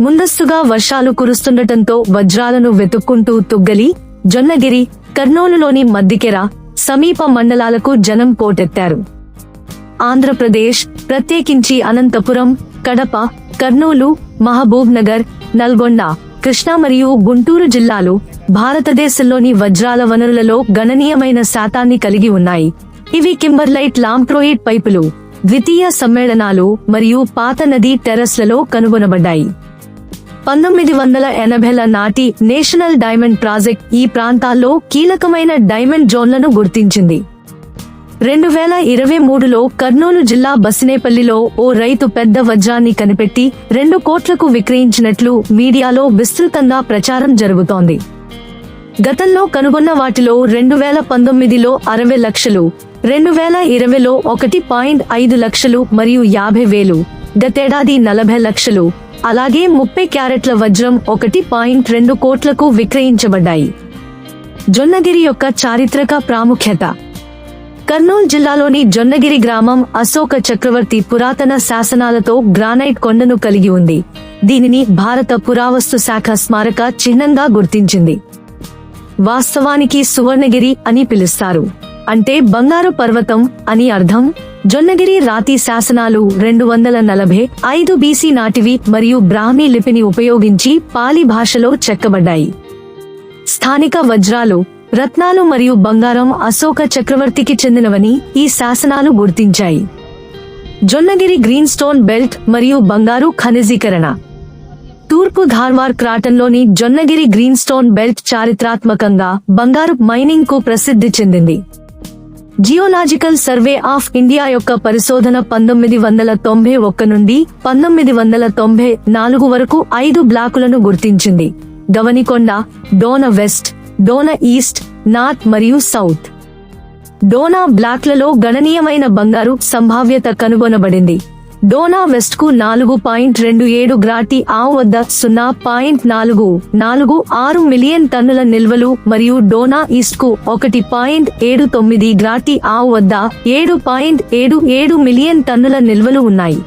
ముందస్తుగా వర్షాలు కురుస్తుండటంతో వజ్రాలను వెతుక్కుంటూ తుగ్గలి జొన్నగిరి కర్నూలులోని మద్దికెర సమీప మండలాలకు జనం పోటెత్తారు. ఆంధ్రప్రదేశ్ ప్రత్యేకించి అనంతపురం కడప కర్నూలు మహబూబ్ నగర్ నల్గొండ కృష్ణా మరియు గుంటూరు జిల్లాలు భారతదేశంలోని వజ్రాల వనరులలో గణనీయమైన శాతాన్ని కలిగి ఉన్నాయి. ఇవి కింబర్లైట్ లాంప్రోయిడ్ పైపులు ద్వితీయ సమ్మేళనాలు మరియు పాత నదీ టెర్రస్లలో కనుగొనబడ్డాయి. పంతొమ్మిది వందల ఎనభైల నాటి నేషనల్ డైమండ్ ప్రాజెక్ట్ ఈ ప్రాంతాల్లో కీలకమైన డైమండ్ జోన్లను గుర్తించింది. రెండు వేల ఇరవై మూడులో కర్నూలు జిల్లా బసినేపల్లిలో ఓ రైతు పెద్ద వజ్రాన్ని కనిపెట్టి రెండు కోట్లకు విక్రయించినట్లు మీడియాలో విస్తృతంగా ప్రచారం జరుగుతోంది. గతంలో కనుగొన్న వాటిలో రెండు వేల పంతొమ్మిదిలో అరవై లక్షలు రెండు వేల ఇరవైలో ఒకటి పాయింట్ ఐదు లక్షలు మరియు యాభై వేలు గతేడాది నలభై లక్షలు అలాగే ముప్పై క్యారెట్ల వజ్రం ఒకటి పాయింట్ రెండు కోట్లకు విక్రయించబడ్డాయి. జొన్నగిరి యొక్క చారిత్రక ప్రాముఖ్యత. కర్నూలు జిల్లాలోని జొన్నగిరి గ్రామం అశోక చక్రవర్తి పురాతన శాసనాలతో గ్రానైట్ కొండను కలిగి ఉంది. దీనిని భారత పురావస్తు శాఖ స్మారక చిహ్నంగా గుర్తించింది. వాస్తవానికి సువర్ణగిరి అని పిలుస్తారు. అంటే బంగారు పర్వతం అని అర్థం? జొన్నగిరి రాతి శాసనాలు రెండు వందల నలభై ఐదు బీసీ నాటివి మరియు బ్రాహ్మీ లిపిని ఉపయోగించి పాలి భాషలో చెక్కబడ్డాయి. స్థానిక వజ్రాలు రత్నాలు మరియు బంగారం అశోక చక్రవర్తికి చెందినవని ఈ శాసనాలు గుర్తించాయి. జొన్నగిరి గ్రీన్ స్టోన్ బెల్ట్ మరియు బంగారు ఖనిజీకరణ. తూర్పు ధార్వార్ క్రాటన్లోని జొన్నగిరి గ్రీన్ స్టోన్ బెల్ట్ చారిత్రాత్మకంగా బంగారు మైనింగ్కు ప్రసిద్ధి చెందింది. జియోలాజికల్ సర్వే ఆఫ్ ఇండియా యొక్క పరిశోధన పంతొమ్మిది వందల తొంభై ఒక్క నుండి పంతొమ్మిది వందల తొంభై నాలుగు వరకు ఐదు బ్లాకులను గుర్తించింది. Gavanikonda Dona west Dona east north మరియు సౌత్. డోనా బ్లాక్లలో గణనీయమైన బంగారు సంభావ్యత కనుగొనబడింది. డోనా వెస్ట్కు నాలుగు పాయింట్ రెండు ఏడు గ్రాటి ఆవు వద్ద సున్నా పాయింట్ నాలుగు నాలుగు ఆరు మిలియన్ టన్నుల నిల్వలు మరియు డోనా ఈస్ట్కు ఒకటి పాయింట్ ఏడు తొమ్మిది గ్రాటి ఆవు వద్ద ఏడు పాయింట్ ఏడు ఏడు మిలియన్ టన్నుల నిల్వలు ఉన్నాయి.